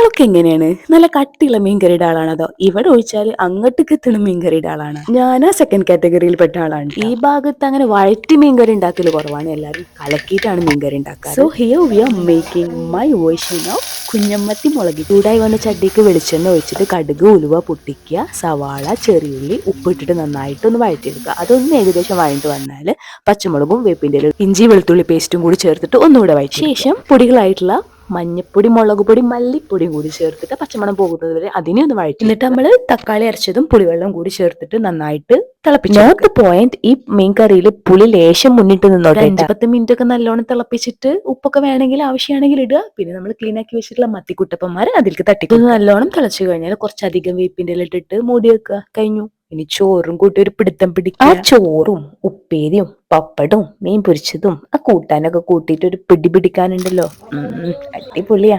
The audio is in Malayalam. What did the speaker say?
നിങ്ങളൊക്കെ എങ്ങനെയാണ്? നല്ല കട്ടിയുള്ള മീൻകറിയുടെ ആളാണതോ ഇവിടെ ഒഴിച്ചാൽ അങ്ങോട്ടേക്ക് എത്തുന്ന മീൻകറിയുടെ ആളാണ്? ഞാൻ ആ സെക്കൻഡ് കാറ്റഗറിയിൽ പെട്ട ആളാണ് ഈ ഭാഗത്ത് അങ്ങനെ വഴറ്റി മീൻകറി ഉണ്ടാക്കൽ കുറവാണ് എല്ലാവരും. കലക്കിയിട്ടാണ് മീൻകറി ഉണ്ടാക്കുക so here we are making my voice of കുഞ്ഞമ്മത്തി മുളകി. ചൂടായി വന്ന ചട്ടിക്ക് വെളിച്ചെണ്ണ ഒഴിച്ചിട്ട് കടുക് ഉലുവ പൊട്ടിക്കുക. സവാള ചെറിയുള്ളി ഉപ്പിട്ടിട്ട് നന്നായിട്ട് ഒന്ന് വഴറ്റിയെടുക്കുക. അതൊന്ന് ഏകദേശം വഴണ്ട് വന്നാൽ പച്ചമുളകും വേപ്പിന്റെ ഇഞ്ചി വെളുത്തുള്ളി പേസ്റ്റും കൂടി ചേർത്തിട്ട് ഒന്നുകൂടെ വഴറ്റി ശേഷം പൊടികളായിട്ടുള്ള മഞ്ഞപ്പൊടി മുളക് പൊടി മല്ലിപ്പൊടിയും കൂടി ചേർത്തിട്ട് പച്ചമണം പോകുന്നത് വരെ അതിനെ ഒന്ന് വഴറ്റി എന്നിട്ട് നമ്മൾ തക്കാളി അരച്ചതും പുളിവെള്ളം കൂടി ചേർത്തിട്ട് നന്നായിട്ട് തിളപ്പിച്ചു നോട്ട് പോയിന്റ് ഈ മീൻ കറിയിൽ പുളി ലേശം മുന്നിട്ട് നിന്നോട്ടെ പത്ത് മിനിറ്റ് ഒക്കെ നല്ലോണം തിളപ്പിച്ചിട്ട് ഉപ്പൊക്കെ വേണമെങ്കിൽ ആവശ്യമാണെങ്കിൽ ഇടുക. പിന്നെ നമ്മൾ ക്ലീൻ ആക്കി വെച്ചിട്ടുള്ള മത്തിക്കുട്ടപ്പന്മാരെ അതിലേക്ക് തട്ടിക്കും നല്ലോണം തിളച്ചു കഴിഞ്ഞാൽ കുറച്ചധികം വേപ്പിന്റെ ഇട്ടിട്ട് മൂടി വെക്കുക. കഴിഞ്ഞു. ഇനി ചോറും കൂട്ടി ഒരു പിടുത്തം പിടിക്കും ആ ചോറും ഉപ്പേരിയും പപ്പടും മീൻ പൊരിച്ചതും ആ കൂട്ടാനൊക്കെ കൂട്ടിയിട്ട് ഒരു പിടി പിടിക്കാനുണ്ടല്ലോ. അടിപൊളിയാ.